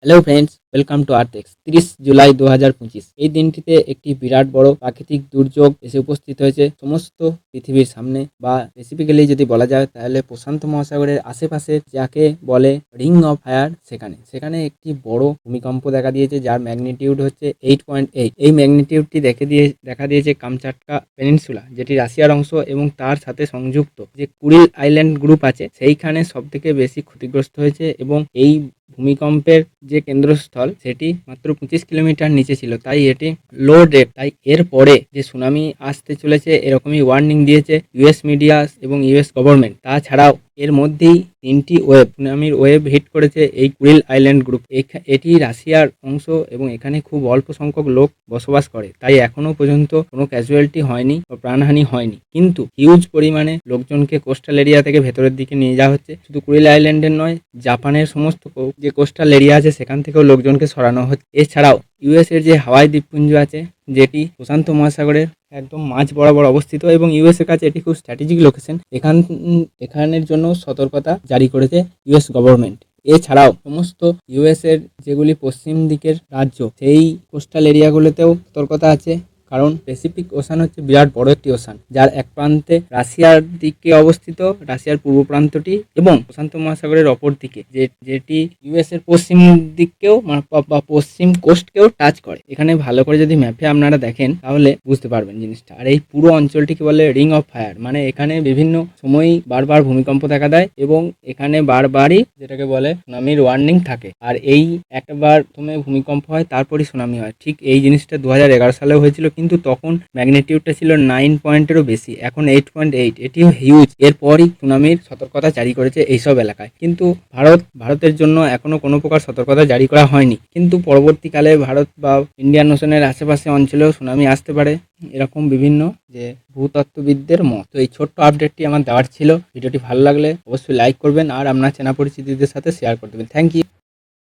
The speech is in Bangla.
হ্যালো ফ্রেন্ডস ওয়েলকাম টু আর্টেক্স তিরিশ জুলাই দু হাজার পঁচিশ। এই দিনটিতে একটি বিরাট বড় প্রাকৃতিক দুর্যোগ এসে উপস্থিত হয়েছে। সমস্ত পৃথিবীর সামনে বা স্পেসিফিক্যালি যদি বলা যায়, তাহলে প্রশান্ত মহাসাগরের আশেপাশে যাকে বলে রিং অফ ফায়ার সেখানে। সেখানে একটি বড় ভূমিকম্প দেখা দিয়েছে, যার ম্যাগনিটিউড হচ্ছে এইট পয়েন্ট এইট এই ম্যাগনিটিউডটি দেখে দিয়ে, দেখা দিয়েছে কামচাটকা পেনিনসুলা যেটি রাশিয়ার অংশ এবং তার সাথে সংযুক্ত। যে কুরিল আইল্যান্ড গ্রুপ আছে, সেইখানে সব থেকে বেশি ক্ষতিগ্রস্ত হয়েছে এবং এই ভূমিকম্পের যে কেন্দ্রস্থল সেটি মাত্র পঁচিশ কিলোমিটার নিচে ছিল। তাই এটি লো ডেট তাই এর পরে যে সুনামি আসতে চলেছে, এরকমই ওয়ার্নিং দিয়েছে ইউএস মিডিয়া এবং ইউএস গভর্নমেন্ট তাছাড়াও এর মধ্যেই তিনটি ওয়েব। সুনামির ওয়েব হিট করেছে এই কুরিল আইল্যান্ড গ্রুপ। এটি রাশিয়ার অংশ এবং এখানে খুব অল্প সংখ্যক লোক বসবাস করে। তাই এখনও পর্যন্ত কোনো ক্যাজুয়ালিটি হয়নি বা প্রাণহানি হয়নি। কিন্তু হিউজ পরিমাণে লোকজনকে কোস্টাল এরিয়া থেকে ভেতরের দিকে নিয়ে যাওয়া হচ্ছে। শুধু কুরিল আইল্যান্ডের নয়, জাপানের সমস্ত যে কোস্টাল এরিয়া আছে সেখান থেকেও লোকজনকে সরানো হচ্ছে। এছাড়াও ইউএস এর যে হাওয়াই দ্বীপপুঞ্জ আছে, যেটি প্রশান্ত মহাসাগরের একদম মাঝ বরাবর অবস্থিত এবং ইউএস এর কাছে এটি খুব স্ট্র্যাটেজিক লোকেশন এখান, এখানের জন্য সতর্কতা জারি করেছে ইউএস গভর্নমেন্ট এছাড়াও সমস্ত ইউএস এর যেগুলি পশ্চিম দিকের রাজ্য, সেই কোস্টাল এরিয়াগুলোতেও সতর্কতা আছে। কারণ প্যাসিফিক ওশান হচ্ছে বিরাট বড় একটি ওশান যার এক প্রান্তে রাশিয়ার দিকে অবস্থিত, রাশিয়ার পূর্ব প্রান্তটি এবং প্রশান্ত মহাসাগরের অপর দিকে, যে, যেটি ইউএস এর পশ্চিম দিককেও বা- বা পশ্চিম কোস্টকেও টাচ করে। এখানে ভালো করে যদি ম্যাপে আপনারা দেখেন, তাহলে বুঝতে পারবেন জিনিসটা। আর এই পুরো অঞ্চলটিকে বলে রিং অফ ফায়ার মানে এখানে বিভিন্ন সময়ই বারবার ভূমিকম্প দেখা দেয় এবং এখানে বারবারই যেটাকে বলে সুনামির ওয়ার্নিং থাকে। আর এই একবার প্রথমে ভূমিকম্প হয়, তারপরই সুনামি হয়। ঠিক এই জিনিসটা দু হাজার এগারো সালেও হয়েছিল কিন্তু তখন ম্যাগনেটিউডটা ছিল নাইন পয়েন্টেরও বেশি, এখন এইট পয়েন্ট এইট এটিও হিউজ এরপরই সুনামির সতর্কতা জারি করেছে এইসব এলাকায়। কিন্তু ভারত, ভারতের জন্য এখনও কোনো প্রকার সতর্কতা জারি করা হয়নি। কিন্তু পরবর্তীকালে ভারত বা ইন্ডিয়ান ওশনের আশেপাশে অঞ্চলেও সুনামি আসতে পারে। এরকম বিভিন্ন যে ভূতত্ত্ববিদদের মত। তো এই ছোট্ট আপডেটটি আমার দেওয়ার ছিল। ভিডিওটি ভালো লাগলে অবশ্যই লাইক করবেন আর আপনার চেনা পরিচিতিদের সাথে শেয়ার করে দেবেন। Thank you